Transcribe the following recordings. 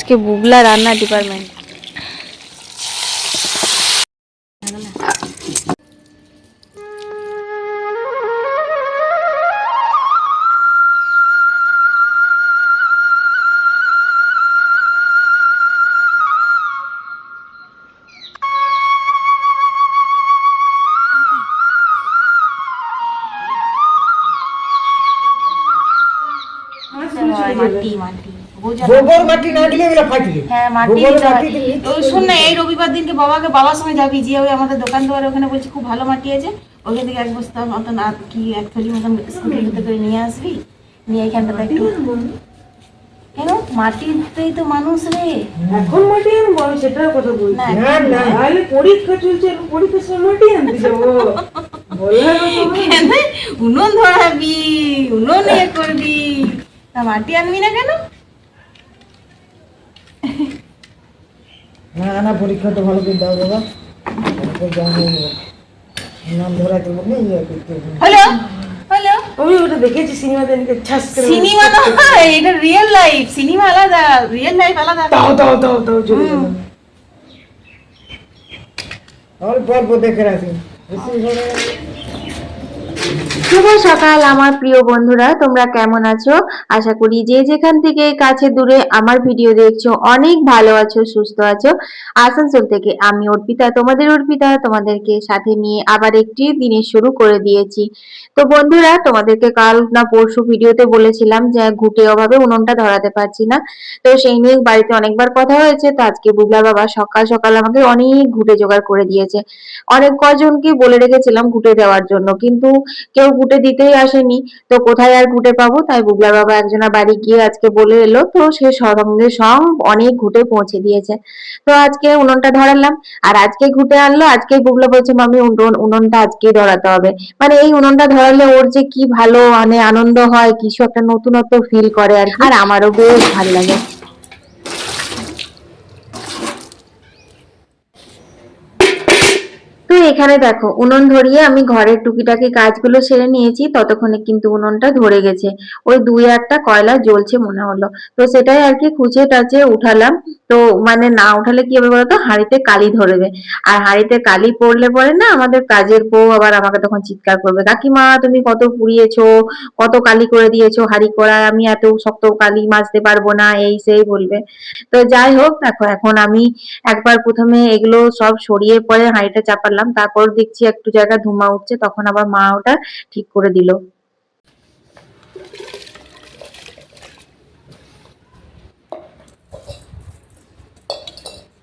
আজকে বুবলা রান্না ডিপার্টমেন্ট গোবর মাটি না দিলে এগুলো ফাটবে হ্যাঁ মাটি গোবর মাটি দিলে ওই শোন না এই রবিবার দিনকে বাবাকে বাবার সঙ্গে যাবি যে ওই আমাদের দোকান দুয়ারে ওখানে বলছি খুব ভালো মাটি আছে। ওখান থেকে এক বস্তা মতন আর কি এক থলি মতন স্কুটির ভিতরে করে নিয়ে আসবি। নিয়ে এখানটাতে একটু কেন? মাটিতেই তো মানুষ রে। এখন মাটি আনব আমি সেটার কথা বলছি। না না না। তাহলে পরীক্ষা চলছে এখন পরীক্ষার সময় মাটি আনতে যাব। বললাম না। কেন? উনুন ধরাবি উনুন ইয়ে করবি। তা মাটি আনবি না কেন? না না পরীক্ষা তো ভালো করে দাও বাবা। নাম ধরা দেবো না ইয়ে করতে হবে। হ্যালো হ্যালো আমি ওটা দেখেছি সিনেমাতে এনেকে ছাস করে সিনেমা নয় এটা রিয়েল লাইফ সিনেমা আলাদা রিয়েল লাইফ আলাদা। তাও চলে অল্প অল্প দেখে রাখি। বেশি শুভ সকাল, আমার প্রিয় বন্ধুরা। তোমরা কেমন আছো? আশা করি যে যেখান থেকে কাছে দূরে আমার ভিডিও দেখছ, অনেক ভালো আছো, সুস্থ আছো। আসানসোল থেকে আমি অর্পিতা, তোমাদের অর্পিতা, তোমাদেরকে সাথে নিয়ে আবার একটি দিনের শুরু করে দিয়েছি। তো বন্ধুরা, তোমাদেরকে কাল না পরশু ভিডিওতে বলেছিলাম যে ঘুটে অভাবে উনুনটা ধরাতে পারছি না। তো সেই নিয়ে বাড়িতে অনেকবার কথা হয়েছে, তো আজকে বুবলা বাবা সকাল সকাল আমাকে অনেক ঘুটে জোগাড় করে দিয়েছে। অনেক কজনকে বলে রেখেছিলাম ঘুটে দেওয়ার জন্য, কিন্তু কেউ ঘুটে দিতেই আসেনি। তো কোথায় আর ঘুটে পাবো? তাই বুবলা বাবা একজনা বাড়ি গিয়ে আজকে বলে এলো, তো সে সঙ্গে সঙ্গ অনেক ঘুটে পৌঁছে দিয়েছে। তো আজকে উনুনটা ধরালাম। আর আজকে ঘুটে আনলো আজকে বুবলা বলছে, মামি, উনুন, উনুনটা আজকেই ধরাতে হবে। মানে এই উনুনটা ধরালে ওর যে কি ভালো মানে আনন্দ হয়, কিছু একটা নতুনত্ব ফিল করে আর। আর আমারও বেশ ভালো লাগে। তো এখানে দেখো, উনুন ধরিয়ে আমি ঘরের টুকিটাকি কাজগুলো সেরে নিয়েছি, ততক্ষণে কিন্তু উনুনটা ধরে গেছে। ওই দুই একটা কয়লা জ্বলছে মনে হলো। তো সেটাই আর কি খুঁজে টাচে উঠালাম। তো মানে না উঠালে কি হবে বলতো? হাঁড়িতে কালি ধরবে। আর হাঁড়িতে কালি পড়লে পরে না আমাদের কাজের বউ আবার আমাকে তখন চিৎকার করবে, কাকিমা, তুমি কত পুড়িয়েছো, কত কালি করে দিয়েছ হাঁড়ি করায় আমি এত শক্ত কালি মাজতে পারব না। এই সেই বলবে। তো যাই হোক, দেখো, এখন আমি একবার প্রথমে এগুলো সব সরিয়ে পরে হাঁড়িটা চাপালাম। তারপর দেখছি একটু জায়গা ধোঁয়া উঠছে তখন আবার মা ওটা ঠিক করে দিল।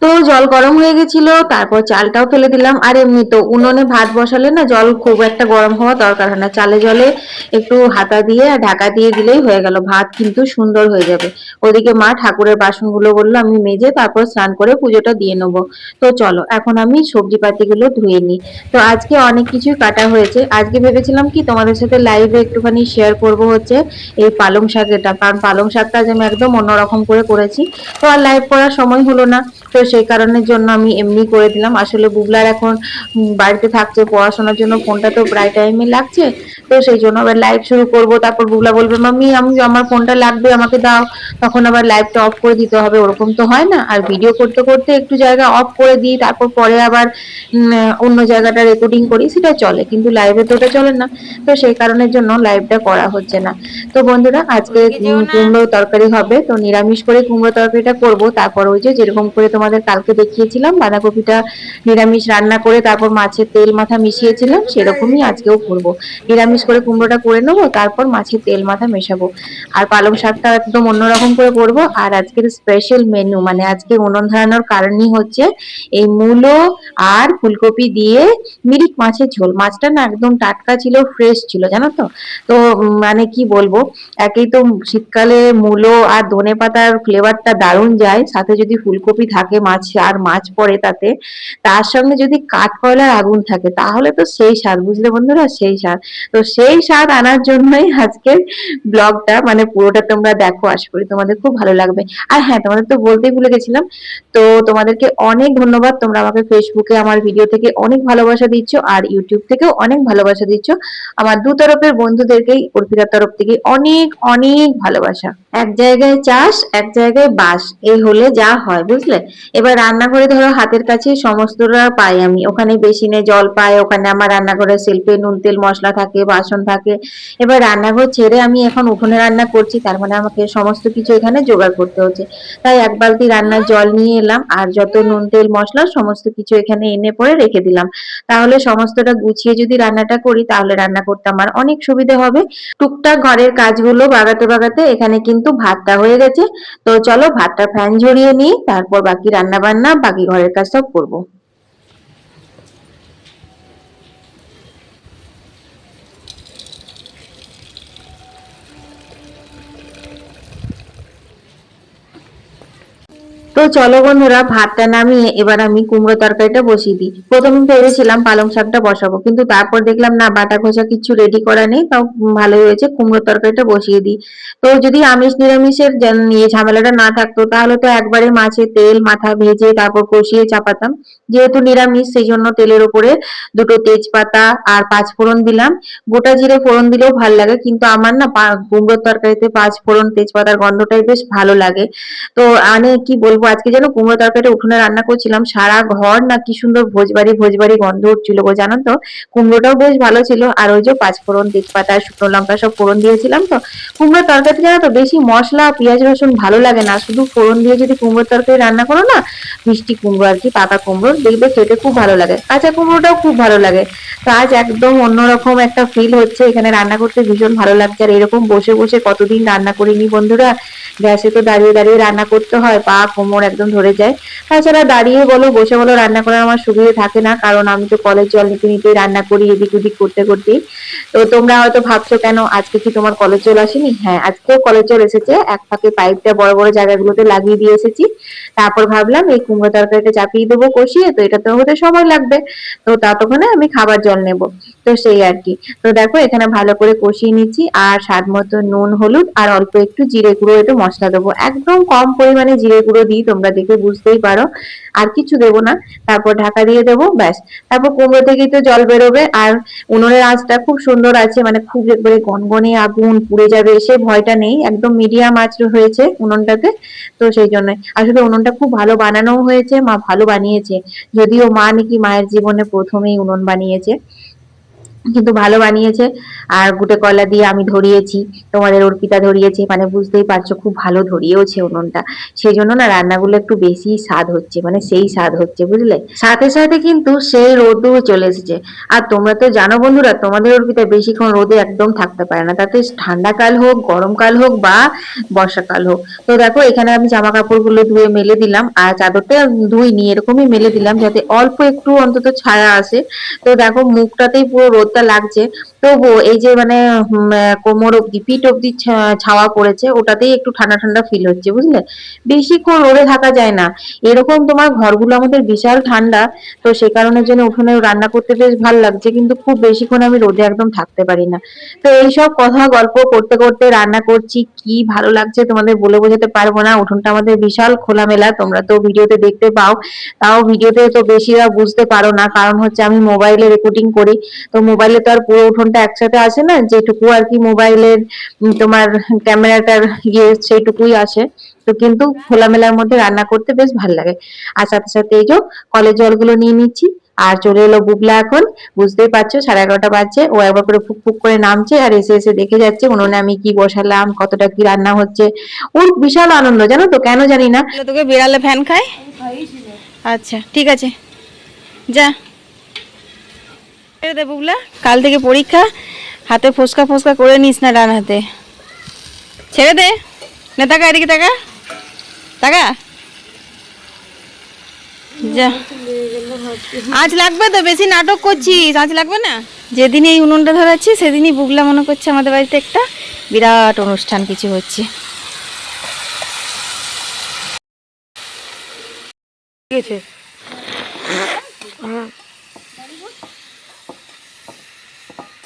তো জল গরম হয়ে গেছিল, তারপর চালটাও ফেলে দিলাম। আর এমনি তো উনুনে ভাত বসালে না জল খুব একটা গরম হওয়া দরকার হয় না। চালে জলে একটু হাতা দিয়ে আর ঢাকা দিয়ে দিলেই হয়ে গেল। ভাত কিন্তু সুন্দর হয়ে যাবে। ওদিকে মা ঠাকুরের বাসনগুলো বলল, আমি মেজে তারপর স্নান করে পুজোটা দিয়ে নেব। তো চলো, এখন আমি সবজি পাতিগুলো ধুয়ে নিই। তো আজকে অনেক কিছুই কাটা হয়েছে। আজকে ভেবেছিলাম কি তোমাদের সাথে লাইভে একটুখানি শেয়ার করব হচ্ছে এই পালং শাক এটা কারণ পালং শাকটা আজ আমি একদম অন্যরকম করে করেছি। তো আর লাইভ করার সময় হলো না। তো সেই কারণের জন্য আমি এমনি করে দিলাম। আসলে বুবলার এখন বাড়িতে থাকছে পড়াশোনার জন্য ফোনটা তো প্রায় টাইমে লাগছে। তো সেই জন্য আবার লাইভ শুরু করব। তারপর বুবলা বলবে মাম্মি আমি আমার ফোনটা লাগবে আমাকে দাও। তখন আবার লাইভটা অফ করে দিতে হবে। ওরকম তো হয় না। আর ভিডিও করতে করতে একটু জায়গা অফ করে দিই। তারপর পরে আবার অন্য জায়গাটা রেকর্ডিং করি। সেটা চলে কিন্তু লাইভে তো ওটা চলে না। তো সেই কারণের জন্য লাইভটা করা হচ্ছে না। তো বন্ধুরা আজকে কুমড়ো তরকারি হবে। তো নিরামিষ করে কুমড়ো তরকারিটা করব। তারপর ওই যে যেরকম করে তোমাদের কালকে দেখিয়েছিলাম, বাঁধাকপিটা নিরামিষ রান্না করে তারপর মাছের তেল মাথা মিশিয়েছিলাম, সেরকমই আজকেও করব। নিরামিষ করে কুমড়োটা করে নেব, তারপর মাছের তেল মাথা মেশাবো। আর পালং শাকটা একদম অন্যরকম করে করব। আর আজকের স্পেশাল মেনু মানে আজকে উনুন ধরানোর কারণই হচ্ছে এই মূলো আর ফুলকপি দিয়ে মিরিক মাছের ঝোল। মাছটা না একদম টাটকা ছিল ফ্রেশ ছিল, জানো তো? তো মানে কি বলব, একেই তো শীতকালে মূলো আর ধনে পাতার ফ্লেভারটা দারুণ যায়, সাথে যদি ফুলকপি থাকে মাছ, আর মাছ পড়ে তাতে, তার সঙ্গে যদি কাঠকয়লার আগুন থাকে, তাহলে তো সেই স্বাদ, বুঝলে বন্ধুরা? সেই স্বাদ। তো সেই স্বাদ আনার জন্যই আজকের ব্লগটা মানে পুরোটা তোমরা দেখো, আশা করি তোমাদের খুব ভালো লাগবে। আর হ্যাঁ তোমাদের তো বলতেই ভুলে গেছিলাম, তো তোমাদেরকে অনেক ধন্যবাদ, তোমরা আমাকে ফেসবুকে আমার ভিডিও থেকে অনেক ভালোবাসা দিচ্ছ, আর ইউটিউব থেকেও অনেক ভালোবাসা দিচ্ছ। আমার দু তরফের বন্ধুদেরকেই, অর্পিতার তরফ থেকে অনেক অনেক ভালোবাসা। এক জায়গায় চাষ, এক জায়গায় বাস। এই হলে যা হয়, বুঝলে? এবার রান্নাঘরে ধরো হাতের কাছে সমস্তটা পাই আমি। ওখানে বেসিনে জল পাই, ওখানে আমার রান্নাঘরের শিল্পে নুন, তেল, মশলা থাকে, বাসন থাকে। এবার রান্নাঘর ছেড়ে আমি এখন উঠোনে রান্না করছি, তার মানে আমাকে সমস্ত কিছু এখানে জোগাড় করতে হচ্ছে। তাই এক বালতি রান্নার জল নিয়ে এলাম, আর যত নুন, তেল, মশলা, সমস্ত কিছু এখানে এনে পরে রেখে দিলাম। তাহলে সমস্তটা গুছিয়ে যদি রান্নাটা করি, তাহলে রান্না করতে আমার অনেক সুবিধে হবে। টুকটাক ঘরের কাজগুলো বাগাতে বাগাতে এখানে কিন্তু ভাতটা হয়ে গেছে। তো চলো ভাতটা ফ্যান ঝরিয়ে নিই, তারপর বাকি রান্না বান্না বাকি ঘরের কাজ সব করব। তো চলো বন্ধুরা, ভাতটা নামিয়ে এবার আমি কুমড়ো তরকারিটা বসিয়ে দিই। প্রথমে ভেবেছিলাম পালং শাকটা বসাবো, কিন্তু তারপর দেখলাম না, বাটা ঘষা কিছু রেডি করা নেই, তাও ভালোই হয়েছে কুমড়ো তরকারিটা বসিয়ে দিই। তো যদি আমিষ নিরামিষের নিয়ে ঝামেলাটা না থাকতো, তাহলে তো একবারে মাছে তেল, মাথা ভেজে তারপর কষিয়ে চাপাতাম। যেহেতু নিরামিষ সেই জন্য তেলের উপরে দুটো তেজপাতা আর পাঁচ ফোড়ন দিলাম। গোটা জিরে ফোড়ন দিলেও ভালো লাগে, কিন্তু আমার না কুমড়োর তরকারিতে পাঁচ ফোড়ন তেজপাতার গন্ধটাই বেশ ভালো লাগে। তো মানে কি বলব আজকে যেন কুমড়ো তরকারিটা উঠোনে রান্না করছিলাম। সারা ঘর না কি সুন্দর ভোজবাড়ি ভোজবাড়ি গন্ধ উঠছিল গো, জানো তো? কুমড়োটাও বেশ ভালো ছিল। আর ওই যে পাঁচ ফোড়ন তেজপাতা, শুকনো লঙ্কা সব ফোড়ন দিয়েছিলাম তো। কুমড়োর তরকারিতে জানো তো বেশি মশলা, পেঁয়াজ, রসুন ভালো লাগে না। শুধু ফোড়ন দিয়ে যদি কুমড়োর তরকারি রান্না করো না, মিষ্টি কুমড়ো আর কি পাতা কুমড়ো, দেখবে খেতে খুব ভালো লাগে। কাঁচা কুমড়োটাও খুব ভালো লাগে। তো আজ একদম অন্যরকম একটা ফিল হচ্ছে। এখানে রান্না করতে ভীষণ ভালো লাগছে। আর এরকম বসে বসে কতদিন রান্না করিনি বন্ধুরা? গ্যাসে তো দাঁড়িয়ে দাঁড়িয়ে রান্না করতে হয়। পা কোমর একদম ধরে যায়। তাছাড়া দাঁড়িয়ে বলো, বসে বলো, রান্না করার আমার সুবিধা থাকে না, কারণ আমি তো কলেজ জল নিতে নিতে রান্না করি, এদিক ওদিক করতে করতেই। তো তোমরা হয়তো ভাবছ কেন, আজকে কি তোমার কলেজ জল আসেনি? হ্যাঁ আজকেও কলেজ জল এসেছে, এক ফাঁকে পাইপটা বড় বড় জায়গাগুলোতে লাগিয়ে দিয়ে এসেছি। তারপর ভাবলাম এই কুমড়ো তরকারিটা চাপিয়ে দেবো, কষিয়ে, তো এটা তো হতে সময় লাগবে। তো ততক্ষণে আমি খাবার জল নেব। তো সেই আর কি। তো দেখো, এখানে ভালো করে কষিয়ে নিচ্ছি, আর স্বাদ মতো নুন, হলুদ, আর অল্প একটু জিরে গুঁড়ো একটু মশলা দেবো। একদম কম পরিমাণে জিরে গুঁড়ো দিই তোমরা দেখে বুঝতেই পারো। আর কিছু দেবো না, তারপর ঢাকা দিয়ে দেবো, ব্যাস। তারপর কুমড়ো থেকেই তো জল বেরোবে, আর উনুনের আঁচটা খুব সুন্দর আছে মানে খুব একবারে গনগনে আগুন পুড়ে যাবে সে ভয়টা নেই, একদম মিডিয়াম আঁচ হয়েছে উনুনটাতে, তো সেই জন্য। আসলে উনুনটা খুব ভালো বানানো হয়েছে, মা ভালো বানিয়েছে, যদিও মা নাকি মায়ের জীবনে প্রথমেই উনুন বানিয়েছে। কিন্তু ভালো বানিয়েছে। আর গুটে কয়লা দিয়ে আমি ধরিয়েছি, তোমাদের অর্পিতা ধরিয়েছে মানে বুঝতেই পারছ খুব ভালো ধরিয়েওছে উনুনটা। সেই জন্য না রান্নাগুলো একটু বেশি স্বাদ হচ্ছে মানে সেই স্বাদ হচ্ছে, বুঝলে? সাথে সাথে কিন্তু সেই রোদও চলে এসেছে। আর তোমরা তো জানো বন্ধুরা, তোমাদের অর্পিতা বেশিক্ষণ রোদে একদম থাকতে পারে না। তাতে ঠান্ডাকাল হোক গরমকাল হোক বা বর্ষাকাল হোক। তো দেখো, এখানে আমি জামা কাপড়গুলো ধুয়ে মেলে দিলাম, আর চাদরটা ধুই ধুইনি, এরকমই মেলে দিলাম, যাতে অল্প একটু অন্তত ছায়া আসে। তো দেখো, মুখটাতেই পুরো রোদটা লাগছে। তবুও এই যে মানে কোমর অব্দি পিঠ অব্দি ছাওয়া পড়েছে, ওটাতেই একটু ঠান্ডা ঠান্ডা ফিল হচ্ছে, বুঝলে? বেশিক্ষণ রোদে থাকা যায় না। এরকম তোমার ঘরগুলো আমাদের বিশাল ঠান্ডা, তো সে কারণের জন্য উঠোনে রান্না করতে বেশ ভালো লাগছে, কিন্তু খুব বেশিক্ষণ আমি রোদে একদম থাকতে পারি না। তো এইসব কথা, গল্প করতে করতে রান্না করছি, কি ভালো লাগছে তোমাদের বলে বোঝাতে পারব না। উঠোনটা আমাদের বিশাল খোলামেলা, তোমরা তো ভিডিওতে দেখতে পাও। তাও ভিডিওতে তো বেশিরা বুঝতে পারো না, কারণ হচ্ছে আমি মোবাইলে রেকর্ডিং করি। তো মোবাইলে তো আর পুরো উঠোনটা একসাথে আসে না যেটুকু আর কি মোবাইলের তোমার ক্যামেরাটার ইয়ে সেইটুকুই আসে। তো কিন্তু খোলামেলার মধ্যে রান্না করতে বেশ ভালো লাগে। আর সাথে সাথে এই যে কলের জলগুলো নিয়ে নিচ্ছি আর চলে এলো বুবলা এখন। বুঝতেই পারছ সাড়ে এগারোটা বাজছে ও একবার করে ফুক ফুক করে নামছে আর এসে এসে দেখে যাচ্ছে উনুনে আমি কি বসালাম কতটা কি রান্না হচ্ছে। ওর বিশাল আনন্দ জানো তো কেন জানি না। তোকে বিড়ালে ফ্যান খায়? আচ্ছা ঠিক আছে। যা। দে বুবলা, কাল থেকে পরীক্ষা, হাতে ফোসকা ফোসকা করে নিস না ডান হাতে। ছেড়ে দে। না, তাকা এদিকে তাকা। তাকা। যা। আজ লাগবে তো, বেশি নাটক করছিস। আজ লাগবে না? যেদিন এই উনুনটা ধরাচ্ছি, সেদিনই বুবলা মনে করছে আমাদের বাড়িতে একটা বিরাট অনুষ্ঠান কিছু হচ্ছে। ঠিক আছে।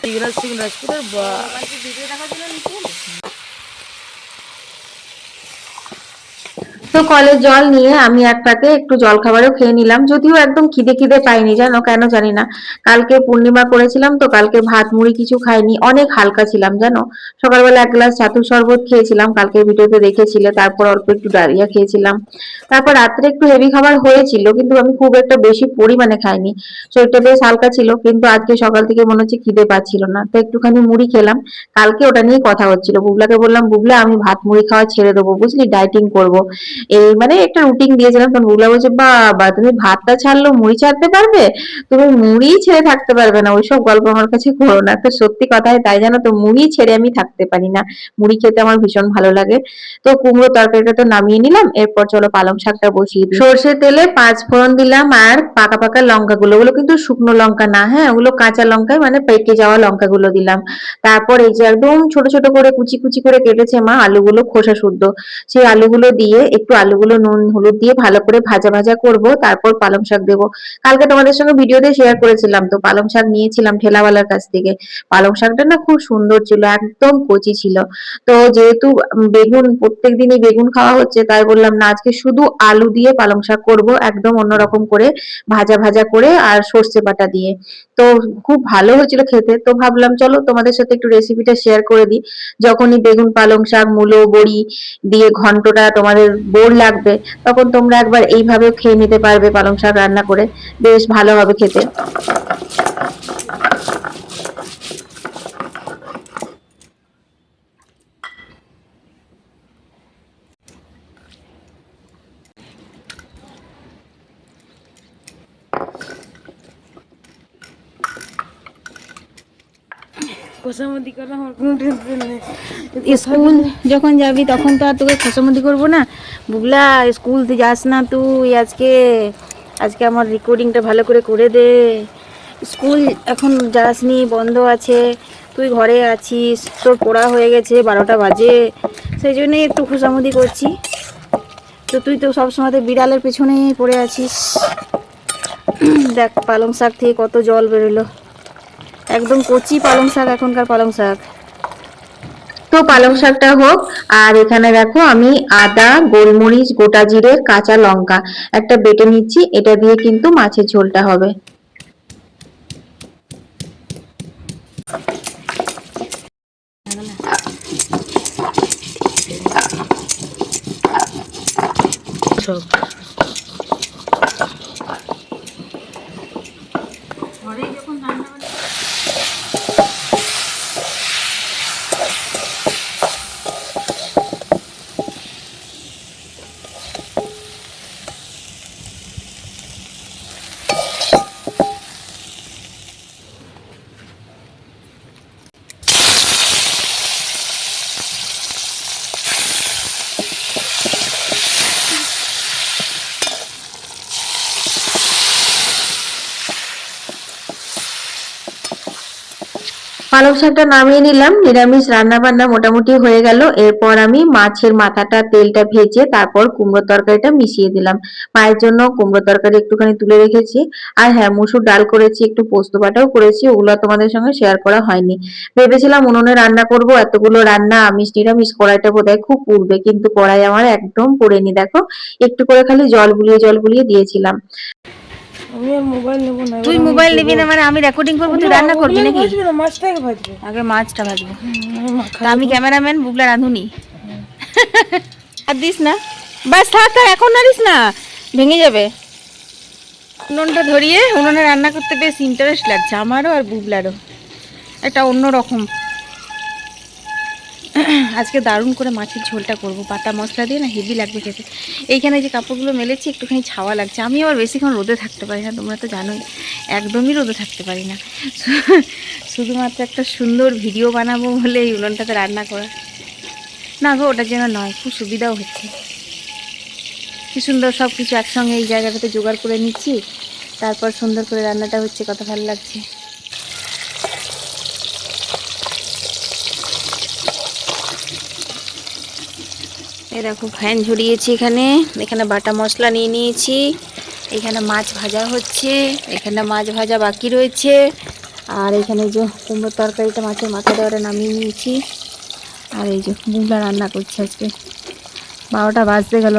সিংরাজ সিং রাজপুতের বা তো কলের জল নিয়ে আমি এক পাকে একটু জল খাবারও খেয়ে নিলাম। যদিও একদম খিদে খিদে পাইনি, জানো? কেন জানি না। কালকে পূর্ণিমা করেছিলাম তো কালকে ভাত, মুড়ি কিছু খাইনি, অনেক হালকা ছিলাম, জানো? সকালবেলা এক গ্লাস ছাতুর শরবত খেয়েছিলাম কালকে ভিডিওতে দেখেছিলে, তারপর অল্প একটু ডালিয়া খেয়েছিলাম। তারপর রাত্রে একটু হেভি খাবার হয়েছিল, কিন্তু আমি খুব একটা বেশি পরিমাণে খাইনি। শরীরটা বেশ হালকা ছিল, কিন্তু আজকে সকাল থেকে মনে হচ্ছে খিদে পাচ্ছিল না। তো একটুখানি মুড়ি খেলাম। কালকে ওটা নিয়ে কথা হচ্ছিল। বুবলাকে বললাম, বুবলা, আমি ভাত, মুড়ি খাওয়া ছেড়ে দেবো, বুঝলি? ডাইটিং করব। এই মানে একটা রুটিন দিয়েছিলাম তখন বুবলা বলছে বাবা, তুমি ভাতটা ছাড়লো, মুড়ি ছাড়তে পারবে? তুমি মুড়ি ছেড়ে থাকতে পারবে না, ওইসব গল্প আমার কাছে করো না। তো সত্যি কথাই তাই জানো তো, মুড়ি ছেড়ে আমি থাকতে পারি না। মুড়ি খেতে আমার ভীষণ ভালো লাগে। তো কুমড়ো তরকারিটা তো নামিয়ে নিলাম, এরপর চলো পালং শাকটা বসিয়ে দিই। সর্ষে তেলে পাঁচ ফোড়ন দিলাম, আর পাকা পাকা লঙ্কা গুলো ওগুলো কিন্তু শুকনো লঙ্কা না হ্যাঁ? ওগুলো কাঁচা লঙ্কায় মানে পেকে যাওয়া লঙ্কা গুলো দিলাম। তারপর এই যে একদম ছোট ছোট করে কুচি কুচি করে কেটেছে মা, আলুগুলো খোসা শুদ্ধ। সেই আলুগুলো দিয়ে একটু আলুগুলো, নুন, হলুদ দিয়ে ভালো করে ভাজা ভাজা করব, তারপর পালং শাক দেবো। কালকে তোমাদের সঙ্গে ভিডিওতে শেয়ার করেছিলাম তো, পালং শাক নিয়েছিলাম ঠেলাওয়ালার কাছ থেকে। পালং শাকটা না খুব সুন্দর ছিল, একদম কচি ছিল। তো যেহেতু বেগুন, প্রত্যেক দিনই বেগুন খাওয়া হচ্ছে, তাই বললাম না, আজকে শুধু আলু দিয়ে পালং শাক করব, একদম অন্যরকম করে ভাজা ভাজা করে আর সর্ষে বাটা দিয়ে। তো খুব ভালো হয়েছিল খেতে, তো ভাবলাম চলো তোমাদের সাথে একটু রেসিপিটা শেয়ার করে দিই। যখনই বেগুন, পালং শাক, মূলো, বড়ি দিয়ে ঘন্টটা তোমাদের বোর লাগবে, তখন তোমরা একবার এইভাবে খেয়ে নিতে পারবে পালং শাক রান্না করে। বেশ ভালো হবে খেতে। খোসামতি করা আমার কোনো টেনশন নেই স্কুল যখন যাবি তখন তো আর তোকে খোসামতি করব না। বুবলা, স্কুল যাস না তুই আজকে আজকে আমার রেকর্ডিংটা ভালো করে করে দে। স্কুল এখন যাসনি, বন্ধ আছে, তুই ঘরে আছিস, তোর পড়া হয়ে গেছে, বারোটা বাজে। সেই জন্যই একটু খোসামতি করছি। তো তুই তো সবসময় বিড়ালের পেছনেই পড়ে আছিস। দেখ পালং শাক থেকে কত জল বেরোলো। একদম কচি পালং শাক, এখনকার পালং শাক। তো পালং শাকটা হোক, আর এখানে দেখো আমি আদা, গোলমরিচ, গোটা জিরে, কাঁচা লঙ্কা একটা বেটে নিচ্ছি, এটা দিয়ে কিন্তু মাছের ঝোলটা হবে। সব পালং শাকটা নামিয়ে নিলাম, নিরামিষ রান্না বান্না মোটামুটি হয়ে গেল। এরপর আমি মাছের মাথাটা, তেলটা ভেজে তারপর কুমড়ো তরকারিটা মিশিয়ে দিলাম। মায়ের জন্য কুমড়ো তরকারি একটুখানি তুলে রেখেছি। আর হ্যাঁ মুসুর ডাল করেছি, একটু পোস্ত বাটাও করেছি, ওগুলো তোমাদের সঙ্গে শেয়ার করা হয়নি। ভেবেছিলাম উনুনে রান্না করব, এতগুলো রান্না, আমিষ, নিরামিষ, কড়াইটা বোধহয় খুব পুড়বে, কিন্তু কড়াই আমার একদম পুড়েনি, দেখো। একটু করে খালি জল বুলিয়ে জল বুলিয়ে দিয়েছিলাম। আমি আর মোবাইল নেব না তুই মোবাইল নিবি না মানে আমি রেকর্ডিং করব তুই রান্না করবি নাকি? না মাছটাকে ভাজবে। আগে মাছটা ভাজবো। আমি ক্যামেরাম্যান বুবলা রাঁধুনি। আর দিস না। বাস থাক থাক এখন আর দিস না। ভেঙে যাবে। উনুনটা ধরিয়ে উনুনে রান্না করতে বেশ ইন্টারেস্ট লাগছে আমারও আর বুবলারও। একটা অন্য রকম আজকে দারুণ করে মাছের ঝোলটা করব। পাতা মশলা দিয়ে না হেভি লাগবে খেতে। এইখানে যে কাপড়গুলো মেলেছি, একটুখানি ছাওয়া লাগছে। আমি আবার বেশিক্ষণ রোদে থাকতে পারি না, তোমরা তো জানোই। একদমই রোদে থাকতে পারি না। শুধুমাত্র একটা সুন্দর ভিডিও বানাবো বলে এই উনুনটাতে রান্না করা। না গো, ওটার জন্য নয়, খুব সুবিধাও হচ্ছে। কি সুন্দর সব কিছু একসঙ্গে এই জায়গাটাতে জোগাড় করে নিচ্ছি। তারপর সুন্দর করে রান্নাটা হচ্ছে, কত ভালো লাগছে। এই দেখো ফ্যান ঝরিয়েছি এখানে। এখানে বাটা মশলা নিয়ে নিয়েছি। এখানে মাছ ভাজা হচ্ছে। এখানে মাছ ভাজা বাকি রয়েছে। আর এখানে যে কুমড়োর তরকারিটা মাছের মাথা দেওয়াটা নামিয়ে নিয়েছি। আর এই যে বুগলা রান্না করছে আজকে। বারোটা বাজতে গেল।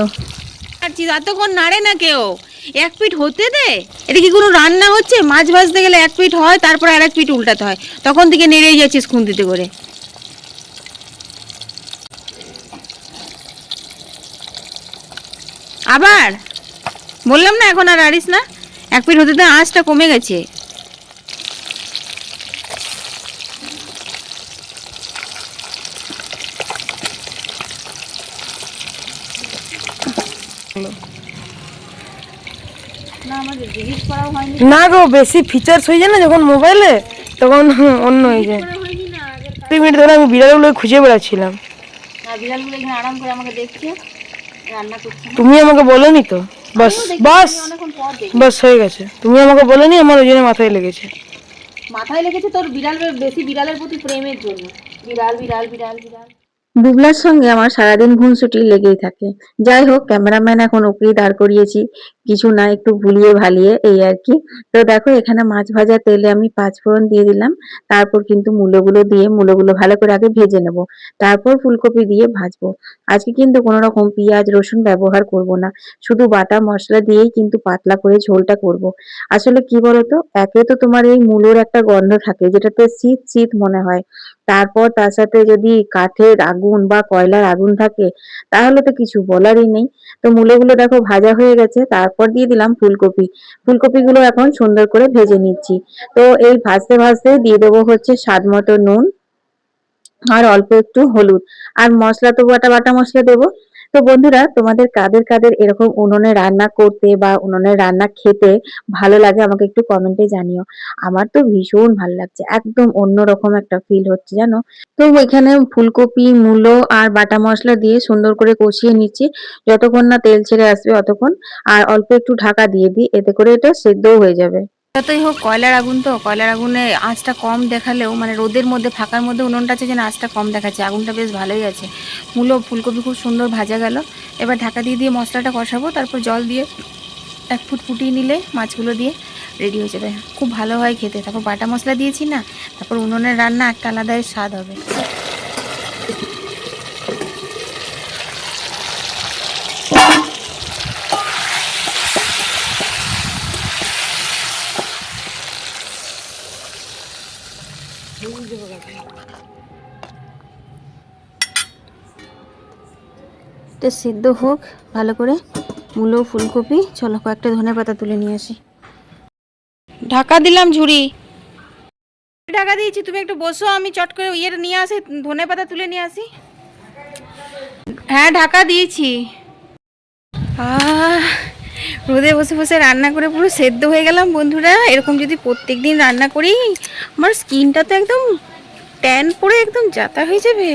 কাটছিস এতক্ষণ নাড়ে না কেউ? এক পিঠ হতে দে। এটা কি কোনো রান্না হচ্ছে? মাছ ভাজতে গেলে এক পিঠ হয়, তারপর আর এক পিঠ উল্টাতে হয়। তখন থেকে নেড়েই যাচ্ছিস খুন্তিতে করে। আবার? বললাম না এখন আর আড়িস না। এক পিঠ হতে আঁচটা কমে গেছে। না গো বেশি ফিচার্স হয়ে যায় না যখন মোবাইলে তখন অন্য হয়ে যায়। মিনিট ধরে আমি বিড়ালগুলো খুঁজে বেড়াচ্ছিলাম। বিড়ালগুলো এখানে আরাম করে আমাকে দেখছে। তুমি আমাকে বলোনি তো? বাস বাস বাস হয়ে গেছে। তুমি আমাকে বলোনি আমার ওই জন্য মাথায় লেগেছে। মাথায় লেগেছে তোর বিড়াল বেশি বিড়ালের প্রতি প্রেমের জন্য। বিড়াল বিড়াল বিড়াল বিড়াল। বুবলার সঙ্গে আমার সারাদিন ঘুনসুটি লেগেই থাকে। যাই হোক, ক্যামেরাম্যান এখন ওকেই দাঁড় করিয়েছি। কিছু না, একটু ভুলিয়ে ভালিয়ে, এই আর কি। তো দেখো, এখানে মাছ ভাজা তেলে আমি পাঁচ ফোড়ন দিয়ে দিলাম। তারপর কিন্তু মূলোগুলো দিয়ে মূলোগুলো ভালো করে আগে ভেজে নেব। তারপর ফুলকপি দিয়ে ভাজবো। আজকে কিন্তু কোনো রকম পেঁয়াজ, রসুন ব্যবহার করব না। শুধু বাটা মশলা দিয়েই কিন্তু পাতলা করে ঝোলটা করব। আসলে কি বলতো, একে তো তোমার এই মূলোর একটা গন্ধ থাকে, যেটাতে শীত শীত মনে হয়। তারপর তার সাথে যদি কাঠের আগুন বা কয়লার আগুন থাকে, তাহলে তো কিছু বলারই নেই। তো মূলগুলো দেখো ভাজা হয়ে গেছে, তারপর দিয়ে দিলাম ফুলকপি। ফুলকপিগুলো এখন সুন্দর করে ভেজে নিচ্ছি। তো এই ভাজতে ভাজতে দিয়ে দেবো হচ্ছে স্বাদ মতো নুন আর অল্প একটু হলুদ। আর মশলা তো বাটা বাটা মশলা দেবো। তো বন্ধুরা, তোমাদের কাদের কাদের এরকম উনুনে রান্না করতে বা উনুনে রান্না খেতে ভালো লাগে আমাকে একটু কমেন্টে জানিও। আমার তো ভীষণ ভালো লাগছে, একদম অন্যরকম একটা ফিল হচ্ছে, জানো? তো এখানে ফুলকপি, মূলো আর বাটা মশলা দিয়ে সুন্দর করে কষিয়ে নিচ্ছি। যতক্ষণ না তেল ছেড়ে আসবে অতক্ষণ, আর অল্প একটু ঢাকা দিয়ে দিই, এতে করে এটা সেদ্ধও হয়ে যাবে। যতই হোক কয়লার আগুন তো, কয়লার আগুনে আঁচটা কম দেখালেও মানে রোদের মধ্যে, ফাঁকার মধ্যে উনুনটা আছে যেন আঁচটা কম দেখাচ্ছে। আগুনটা বেশ ভালোই আছে। মূলো ফুলকপি খুব সুন্দর ভাজা গেল। এবার ঢাকা দিয়ে দিয়ে মশলাটা কষাবো, তারপর জল দিয়ে এক ফুট ফুটিয়ে নিলে মাছগুলো দিয়ে রেডি হয়ে যাবে। খুব ভালো হয় খেতে। তারপর বাটা মশলা দিয়েছি না, তারপর উনুনের রান্না একটা আলাদাই স্বাদ হবে। এটা সিদ্ধ হোক ভালো করে মূলো ফুলকপি চলো কয়েকটা ধনে পাতা তুলে নিয়ে আসি। ঢাকা দিলাম ঝুড়ি। ঢাকা দিয়েছি তুমি একটু বসো আমি চট করে ইয়েটা নিয়ে আসি ধনে পাতা তুলে নিয়ে আসি। হ্যাঁ ঢাকা দিয়েছি। আহ রোদে বসে বসে রান্না করে পুরো সেদ্ধ হয়ে গেলাম বন্ধুরা। এরকম যদি প্রত্যেক দিন রান্না করি আমার স্কিনটা তো একদম ট্যান পড়ে একদম যাতা হয়ে যাবে।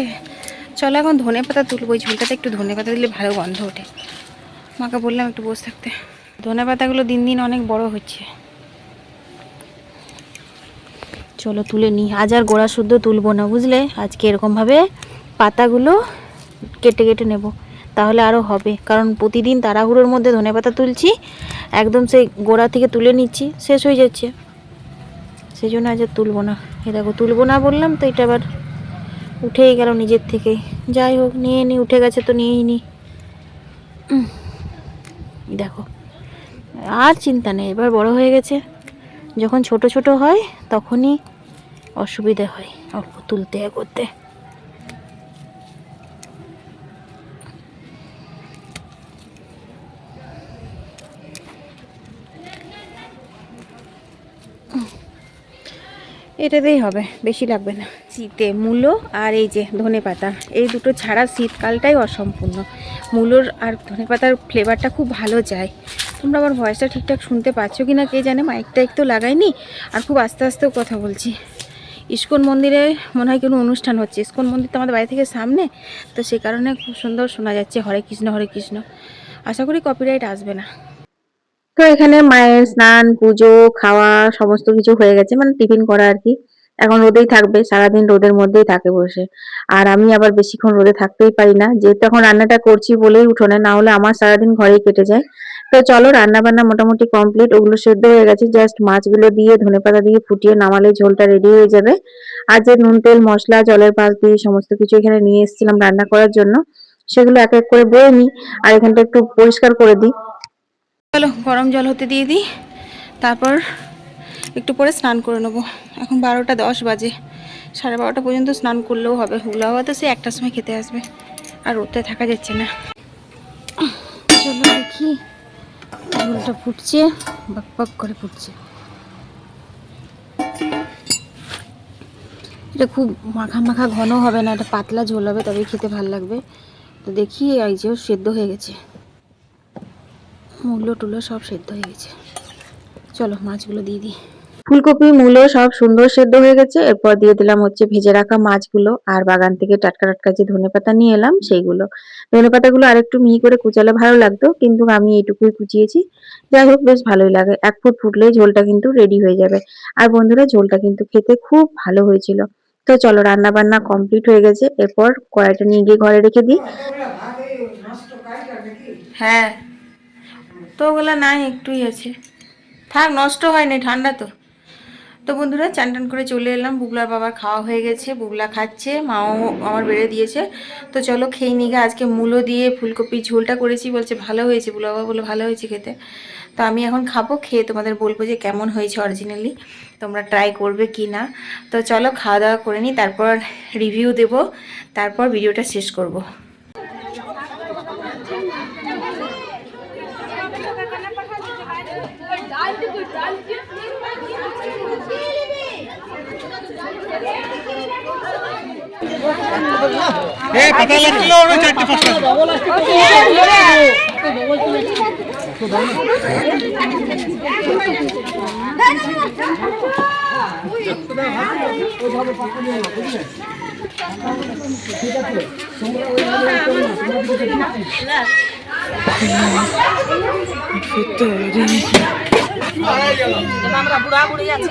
চলো এখন ধনে পাতা তুলবো ওই ঝোলটাতে একটু ধনে পাতা দিলে ভালো গন্ধ ওঠে। মাকে বললাম একটু বসে থাকতে। ধনে পাতাগুলো দিন দিন অনেক বড় হচ্ছে। চলো তুলে নিই। আজ আর গোড়া শুদ্ধ তুলবো না, বুঝলে? আজকে এরকমভাবে পাতাগুলো কেটে কেটে নেব। তাহলে আরও হবে। কারণ প্রতিদিন তাড়াহুড়োর মধ্যে ধনে পাতা তুলছি, একদম সেই গোড়া থেকে তুলে নিচ্ছি, শেষ হয়ে যাচ্ছে। সেই জন্য আজ আর তুলবো না। এ দেখো, তুলবো না বললাম তো এটা আবার উঠেই গেল নিজের থেকেই যাই হোক, নিয়ে নি, উঠে গেছে তো নিয়েই নি। দেখো, আর চিন্তা নেই, এবার বড় হয়ে গেছে। যখন ছোট ছোট হয়, তখনই অসুবিধা হয় অল্প তুলতে করতে এটাতেই হবে, বেশি লাগবে না। শীতে মূলো আর এই যে ধনে পাতা, এই দুটো ছাড়া শীতকালটাই অসম্পূর্ণ। মূলোর আর ধনে পাতার ফ্লেভারটা খুব ভালো যায়। তোমরা আমার ভয়েসটা ঠিকঠাক শুনতে পাচ্ছ কি না কে জানে মাইকটা একটু লাগাইনি, আর খুব আস্তে আস্তেও কথা বলছি। ইস্কন মন্দিরে মনে হয় কোনো অনুষ্ঠান হচ্ছে। ইস্কন মন্দির তো আমাদের বাড়ি থেকে সামনে, তো সে কারণে খুব সুন্দর শোনা যাচ্ছে, হরে কৃষ্ণ হরে কৃষ্ণ। আশা করি কপিরাইট আসবে না। তো এখানে মায়ের স্নান, পুজো, খাওয়া সমস্ত কিছু হয়ে গেছে মানে টিফিন করা আর কি। এখন রোদেই থাকবে, সারাদিন রোদের মধ্যেই থাকে বসে। আর আমি আবার বেশিক্ষণ রোদে থাকতেই পারি না, যেহেতু এখন রান্নাটা করছি বলেই উঠোনে না হলে আমার সারাদিন ঘরেই কেটে যায়। তো চলো রান্না বান্না মোটামুটি কমপ্লিট ওগুলো সেদ্ধ হয়ে গেছে জাস্ট মাছগুলো দিয়ে, ধনেপাতা দিয়ে ফুটিয়ে নামালে ঝোলটা রেডি হয়ে যাবে। আর যে নুন, তেল, মশলা, জলের পাশ দিয়ে সমস্ত কিছু এখানে নিয়ে এসেছিলাম রান্না করার জন্য, সেগুলো এক এক করে বয়ে নিই, আর এখানটা একটু পরিষ্কার করে দিই। চলো, গরম জল হতে দিয়ে দিই। তারপর একটু পরে স্নান করে নেব। এখন বারোটা দশ বাজে। সাড়ে বারোটা পর্যন্ত স্নান করলেও হবে। হুগলা হওয়া তো সে একটার সময় খেতে আসবে। আর রোদে থাকা যাচ্ছে না। চলো দেখি। ঝোলটা ফুটছে, বাক বাক করে ফুটছে। এটা খুব মাখা মাখা ঘন হবে না, এটা পাতলা ঝোল হবে, তবেই খেতে ভালো লাগবে। তো দেখি এই যে সেদ্ধ হয়ে গেছে। মূল্য টুলো সব সেদ্ধ হয়ে গেছে। চলো মাছগুলো দিয়ে দিই। ফুলকপি মূলো সব সুন্দর সেদ্ধ হয়ে গেছে। এরপর দিয়ে দিলাম হচ্ছে ভেজে রাখা মাছগুলো। আর বাগান থেকে টাটকা টাটকা যে ধনেপাতা নিয়ে এলাম সেইগুলো। ধনে ধনেপাতাগুলো আরেকটু মিহি করে কুচালে ভালো লাগতো কিন্তু আমি এইটুকুই কুচিয়েছি। যাই হোক বেশ ভালোই লাগে। এক ফুট ফুটলেই ঝোলটা কিন্তু রেডি হয়ে যাবে। আর বন্ধুরা ঝোলটা কিন্তু খেতে খুব ভালো হয়েছিল। তো চলো রান্না বান্না কমপ্লিট হয়ে গেছে। এরপর কড়াইটা নিয়ে গিয়ে ঘরে রেখে দিই। হ্যাঁ। তো ওগুলো নাই একটুই আছে। থাক, নষ্ট হয়নি, ঠান্ডা তো। তো বন্ধুরা, চান টান করে চলে এলাম। বুগলার বাবার খাওয়া হয়ে গেছে, বুগলা খাচ্ছে, মাও আমার বেড়ে দিয়েছে। তো চলো খেয়ে নিগা আজকে মূলো দিয়ে ফুলকপি ঝোলটা করেছি, বলছে ভালো হয়েছে, বুগলা বাবা বলে ভালো হয়েছে খেতে। তো আমি এখন খাব, খেয়ে তোমাদের বলব যে কেমন হয়েছে অরিজিনালি তোমরা ট্রাই করবে কি না। তো চলো খাওয়া দাওয়া করে নিই, তারপর রিভিউ দেব, তারপর ভিডিওটা শেষ করব। এ পাতা লাগল ওর চারটি পাঁচটা ঠিক আছে। তোমরা ওই আমরা বুড়া বুড়ি আছি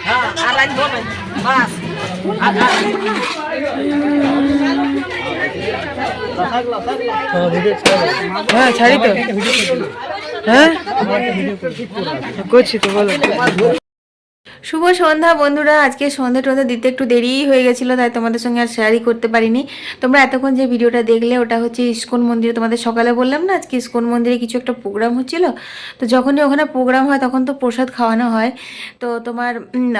হ্যাঁ। আর রাখব না। বাস। হ্যাঁ ছাড়ি তো। হ্যাঁ? করছি তো বলো। শুভ সন্ধ্যা বন্ধুরা। আজকে সন্ধে টন্ধে দিতে একটু দেরিই হয়ে গেছিল, তাই তোমাদের সঙ্গে আর শেয়ারই করতে পারিনি। তোমরা এতক্ষণ যে ভিডিওটা দেখলে, ওটা হচ্ছে ইস্কন মন্দিরে তোমাদের সকালে বললাম না, আজকে ইস্কন মন্দিরে কিছু একটা প্রোগ্রাম হচ্ছিল। তো যখনই ওখানে প্রোগ্রাম হয়, তখন তো প্রসাদ খাওয়ানো হয়। তো তোমার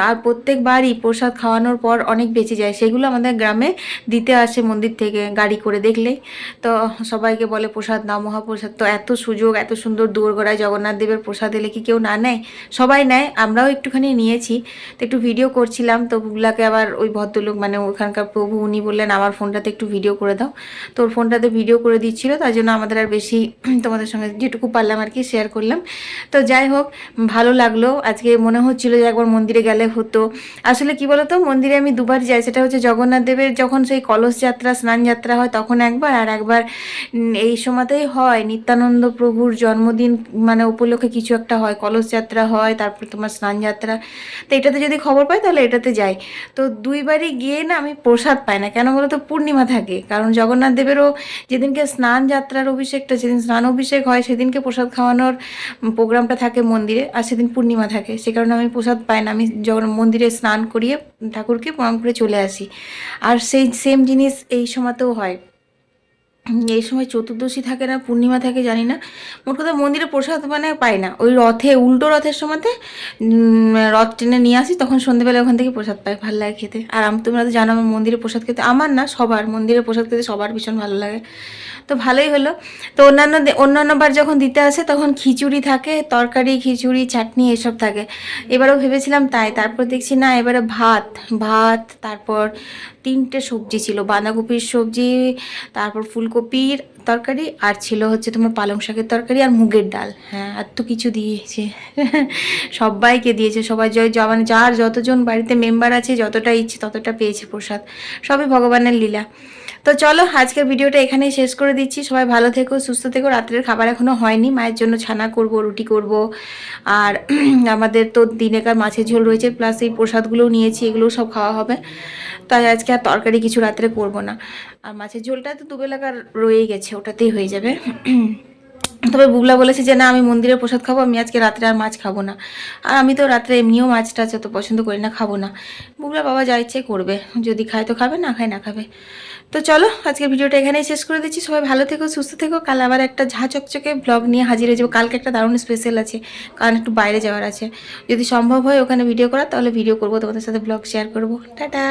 আর প্রত্যেকবারই প্রসাদ খাওয়ানোর পর অনেক বেঁচে যায়। সেগুলো আমাদের গ্রামে দিতে আসে মন্দির থেকে গাড়ি করে দেখলেই। তো সবাইকে বলে প্রসাদ নাও, মহাপ্রসাদ। তো এত সুযোগ, এত সুন্দর দোরগোড়ায় জগন্নাথ দেবের প্রসাদ এলে কি কেউ না নেয়? সবাই নেয়, আমরাও একটুখানি নিয়েছি। তো একটু ভিডিও করছিলাম, তো বুগলাকে আবার ওই ভদ্রলোক মানে ওখানকার প্রভু উনি বললেন, আমার ফোনটাতে একটু ভিডিও করে দাও। তো ওর ফোনটাতে ভিডিও করে দিচ্ছিল, তার জন্য আমাদের আর বেশি তোমাদের সঙ্গে যেটুকু পারলাম আর কি শেয়ার করলাম। তো যাই হোক, ভালো লাগল। আজকে মনে হচ্ছিল যে একবার মন্দিরে গেলে হতো। আসলে কি বলতো, মন্দিরে আমি দুবার যাই, সেটা হচ্ছে জগন্নাথ দেবের যখন সেই কলস যাত্রা, স্নান যাত্রা হয় তখন একবার, আর একবার এই সময়তেই হয়। নিত্যানন্দ প্রভুর জন্মদিন মানে উপলক্ষে কিছু একটা হয়। কলস যাত্রা হয়, তারপর তোমার স্নান যাত্রা। তো এটাতে যদি খবর পাই তাহলে এটাতে যাই। তো দুইবারই গিয়ে না আমি প্রসাদ পাই না। কেন বলো তো পূর্ণিমা থাকে। কারণ জগন্নাথ দেবেরও যেদিনকে স্নান যাত্রার অভিষেকটা, যেদিন স্নান অভিষেক হয়, সেদিনকে প্রসাদ খাওয়ানোর প্রোগ্রামটা থাকে মন্দিরে আর সেদিন পূর্ণিমা থাকে। সে কারণে আমি প্রসাদ পাই না। আমি যখন মন্দিরে স্নান করিয়ে ঠাকুরকে প্রণাম করে চলে আসি। আর সেই সেম জিনিস এই সময়তেও হয়। এই সময় চতুর্দশী থাকে না, পূর্ণিমা থাকে, জানি না। মোট কথা মন্দিরে প্রসাদ মানে পাই না। ওই রথে, উল্টো রথের সময়তে রথ টেনে নিয়ে আসি, তখন সন্ধ্যেবেলা ওখান থেকে প্রসাদ পাই, ভালো লাগে খেতে। আর আমি তোমরা তো জানো, আমার মন্দিরে প্রসাদ খেতে আমার না, সবার মন্দিরে প্রসাদ খেতে সবার ভীষণ ভালো লাগে। তো ভালোই হলো। তো অন্যান্য অন্যান্য বার যখন দিতে আসে তখন খিচুড়ি থাকে, তরকারি, খিচুড়ি, চাটনি এসব থাকে। এবারেও ভেবেছিলাম তাই, তারপর দেখছি না, এবারে ভাত ভাত, তারপর তিনটে সবজি ছিল, বাঁধাকপির সবজি, তারপর ফুলকপির তরকারি, আর ছিল হচ্ছে তোমার পালং শাকের তরকারি আর মুগের ডাল। হ্যাঁ আর তো কিছু দিয়েছে। সবাইকে দিয়েছে, সবাই জয় মানে যার যতজন বাড়িতে মেম্বার আছে, যতটা ইচ্ছে ততটা পেয়েছে প্রসাদ। সবই ভগবানের লীলা। তো চলো, আজকের ভিডিওটা এখানেই শেষ করে দিচ্ছি। সবাই ভালো থেকো, সুস্থ থেকো। রাত্রের খাবার এখনও হয়নি। মায়ের জন্য ছানা করব, রুটি করব। আর আমাদের তো দিনেকার মাছের ঝোল রয়েছে প্লাস এই প্রসাদগুলোও নিয়েছি, এগুলোও সব খাওয়া হবে। তাই আজকে আর তরকারি কিছু রাত্রে করব না। আর মাছের ঝোলটা তো দুবেলাকার রয়েই গেছে, ওটাতেই হয়ে যাবে। তবে বুগলা বলেছে যে, না, আমি মন্দিরের প্রসাদ খাব, আমি আজকে রাত্রে আর মাছ খাব না। আর আমি তো রাত্রে এমনিও মাছ টাছ অত পছন্দ করি না, খাব না। বুগলা বাবা যা ইচ্ছে করবে, যদি খায় তো খাবে, না খায় না খাবে। তো চলো আজকে ভিডিওটা এখানেই শেষ করে দিচ্ছি। সবাই ভালো থেকো, সুস্থ থেকো। কাল আবার একটা ঝা চকচকে ব্লগ নিয়ে হাজির হয়ে যাব। কালকে একটা দারুণ স্পেশাল আছে। কারণ একটু বাইরে যাওয়ার আছে। যদি সম্ভব হয় ওখানে ভিডিও করা তাহলে ভিডিও করব, তোমাদের সাথে ব্লগ শেয়ার করব। টাটা!